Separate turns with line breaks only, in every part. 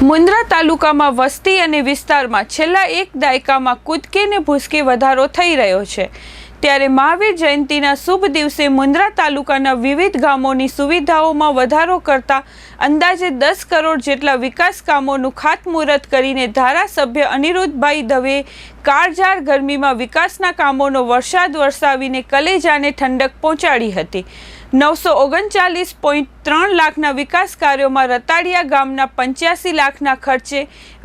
મુન્દ્રા તાલુકામાં વસ્તી અને વિસ્તારમાં છેલ્લા એક દાયકામાં કૂદકે ને ભૂસકે વધારો થઈ રહ્યો છે. ત્યારે મહાવીર જયંતિના શુભ દિવસે મુન્દ્રા તાલુકાના વિવિધ ગામોની સુવિધાઓમાં વધારો કરતા અંદાજે દસ કરોડ જેટલા વિકાસ કામોનું ખાતમુહૂર્ત કરીને ધારાસભ્ય અનિરુદ્ધભાઈ દવે કાળઝાળ ગરમીમાં વિકાસના કામોનો વરસાદ વરસાવીને કલેજાને ઠંડક પહોંચાડી હતી. નવસો ઓગણચાલીસ પોઈન્ટ ત્રણ લાખના વિકાસ કાર્યોમાં રતાડિયા ગામના પંચ્યાસી લાખના ખર્ચે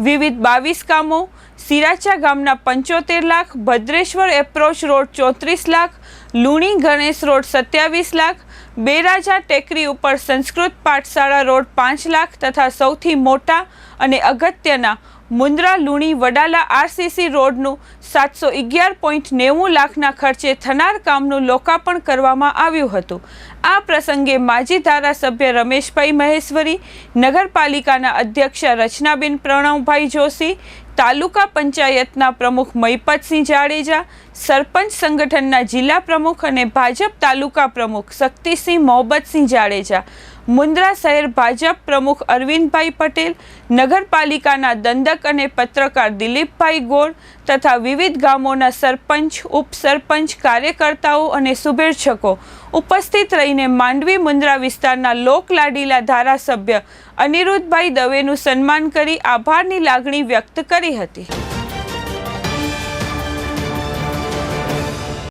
વિવિધ બાવીસ કામો, સિરાચા ગામના પંચોતેર લાખ, ભદ્રેશ્વર એપ્રોચ રોડ ચોત્રીસ લાખ, લુણી ગણેશ રોડ સત્યાવીસ લાખ, બેરાજા ટેકરી ઉપર સંસ્કૃત પાઠશાળા રોડ પાંચ લાખ તથા સૌથી મોટા અને અગત્યના મુન્દ્રા લુણી વડાલા આરસીસી રોડનું સાતસો અગિયાર પોઈન્ટ નેવું લાખના ખર્ચે થનાર કામનું લોકાર્પણ કરવામાં આવ્યું હતું. આ પ્રસંગે માજી ધારાસભ્ય રમેશભાઈ મહેશ્વરી, નગરપાલિકાના અધ્યક્ષ રચનાબેન પ્રણવભાઈ જોશી, તાલુકા પંચાયતના પ્રમુખ મહિપતસિંહ જાડેજા, સરપંચ સંગઠનના જિલ્લા પ્રમુખ અને ભાજપ તાલુકા પ્રમુખ શક્તિસિંહ મોહબ્બતસિંહ જાડેજા. મુન્દ્રા શહેર ભાજપ પ્રમુખ અરવિંદભાઈ પટેલ, નગરપાલિકાના દંડક અને પત્રકાર દિલીપભાઈ ગોળ તથા વિવિધ ગામોના સરપંચ, ઉપસરપંચ, કાર્યકર્તાઓ અને શુભેચ્છકો ઉપસ્થિત રહીને માંડવી મુન્દ્રા વિસ્તારના લોકલાડીલા ધારાસભ્ય અનિરુદ્ધભાઈ દવેનું સન્માન કરી આભારની લાગણી વ્યક્ત કરી હતી.